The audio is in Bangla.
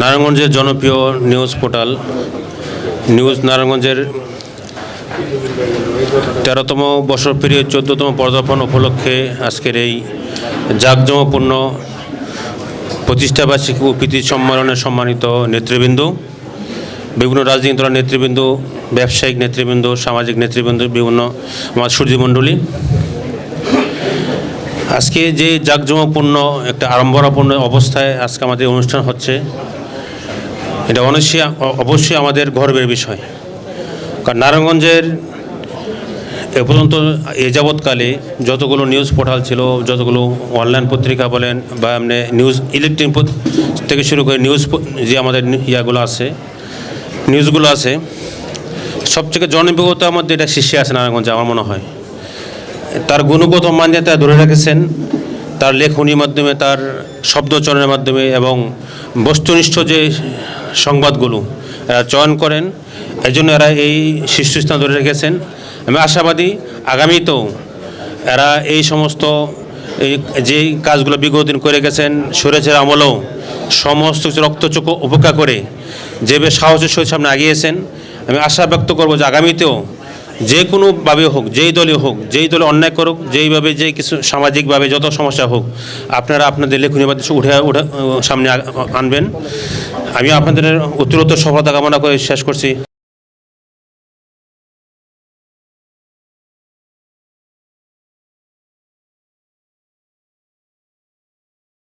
নারায়ণগঞ্জের জনপ্রিয় নিউজ পোর্টাল, নিউজ নারায়ণগঞ্জের তেরোতম বছর পেরিয়ে চোদ্দতম পদার্পণ উপলক্ষে আজকের এই জাঁকজমপূর্ণ প্রতিষ্ঠাবার্ষিকী ও প্রীতি সম্মেলনে সম্মানিত নেতৃবৃন্দ, বিভিন্ন রাজনৈতিক দলের নেতৃবৃন্দ, ব্যবসায়িক নেতৃবৃন্দ, সামাজিক নেতৃবৃন্দ, বিভিন্ন আমার সূর্যমণ্ডলী আজকে যে জাঁকজমপূর্ণ একটা আড়ম্বরপূর্ণ অবস্থায় আজকে আমাদের অনুষ্ঠান হচ্ছে এটা অবশ্যই অবশ্যই আমাদের গর্বের বিষয়। কারণ নারায়ণগঞ্জের এ পর্যন্ত এ যাবৎকালে যতগুলো নিউজ পোর্টাল ছিল, যতগুলো অনলাইন পত্রিকা বলেন বা এমনি নিউজ ইলেকট্রনিক থেকে শুরু করে নিউজ যে আমাদের ইয়াগুলো আছে, নিউজগুলো আছে, সবথেকে জনপ্রিয়তার মধ্যে এটা শীর্ষে আছে নারায়ণগঞ্জে, আমার মনে হয়। তার গুণগত মান্যতা ধরে রেখেছেন, তার লেখনীর মাধ্যমে, তার শব্দচরণের মাধ্যমে এবং বস্তুনিষ্ঠ যে সংবাদগুলো, এরা চয়ন করেন। এই জন্য এরা এই শীর্ষস্থান ধরে রেখেছেন। আমি আশাবাদী, আগামীতেও এরা এই সমস্ত, এই যে কাজগুলো বিগত দিন করে গেছেন সুরেছের আমলেও সমস্ত রক্তচক্ষু উপেক্ষা করে যেভাবে সাহসের সহিত সামনে আগিয়েছেন আমি আশা ব্যক্ত করব যে আগামীতেও যে কোনোভাবে হোক, যেই দলে হোক, যেই দলে অন্যায় করুক, যেইভাবে যে কিছু সামাজিকভাবে যত সমস্যা হোক, আপনারা আপনাদের লেখনী মাধ্যমে উঠে উঠে, সামনে আনবেন। আমি আপনাদের উত্তরোত্তর সফলতা কামনা করে শেষ করছি।